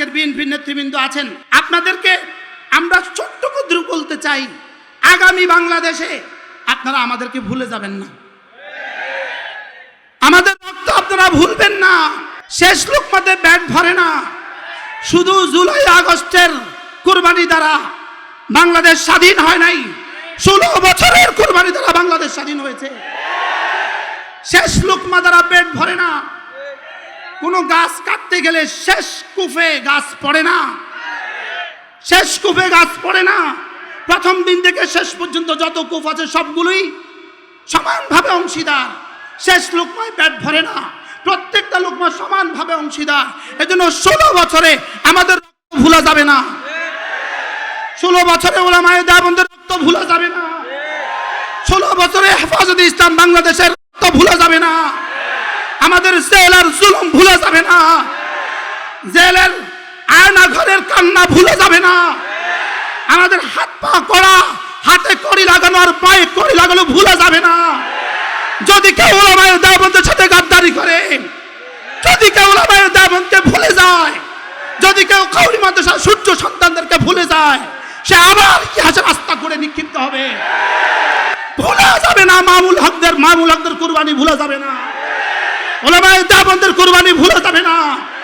আজকের বিএনপির নেতৃবৃন্দ আছেন, আপনাদেরকে আমরা ছোট্ট ক্ষুদ্র বলতে চাই, আগামী বাংলাদেশে আপনারা আমাদেরকে ভুলে যাবেন না। আমাদের রক্ত আপনারা ভুলবেন না, শেষ লোকমাতে ব্যাট ভরে না। শুধু জুলাই, আগস্টের কুরবানি দ্বারা বাংলাদেশ স্বাধীন হয় নাই, ষোলো বছরের কুরবানি দ্বারা বাংলাদেশ স্বাধীন হয়েছে। শেষ লোকমা দ্বারা পেট ভরে না কোনো গাছ কাটতে গেলে শেষ কুফে গাছ পড়ে না। শেষ কুফে গাছ পড়ে না। প্রথম দিন থেকে শেষ পর্যন্ত যত কুফ আছে সবগুলোই সমানভাবে অংশীদার। শেষ লোকমায় পেট ভরে না। প্রত্যেকটা লোকমা সমানভাবে অংশীদার। এজন্য ষোলো বছরে আমাদের রক্ত ভুলা যাবে না। ষোলো বছরে ওরা ওলামায় দেবন্দের রক্ত ভুলা যাবে না। ষোলো বছরে হেফাজতে ইসলাম বাংলাদেশের রক্ত ভুলা যাবে না। আমাদের জেলের জুলুম ভুলা যাবে না। জেলের আয়না ঘরের কান্না ভুলে যাবে না। আমাদের হাত পা করা হাতে কড়ি লাগানো আর পায়ে কড়ি লাগানো ভুলে যাবে না। যদি কেউ ওলামায় দেবন্দের সাথে গাদ্দারি করে, যদি কেউ ওলামায় দেবনকে ভুলে যায়, যদি কেউ কাউরি মাদ্রাসা সূর্য সন্তানদেরকে ভুলে যায়, সে আবার ইতিহাসের রাস্তা করে নিক্ষিপ্ত হবে। ভুলে যাবে না মামুল হকদের মামুল হকদের কুরবানি ভুলে যাবে না। ওলামায় দাবন্দের কুরবানি ভুলা যাবে না।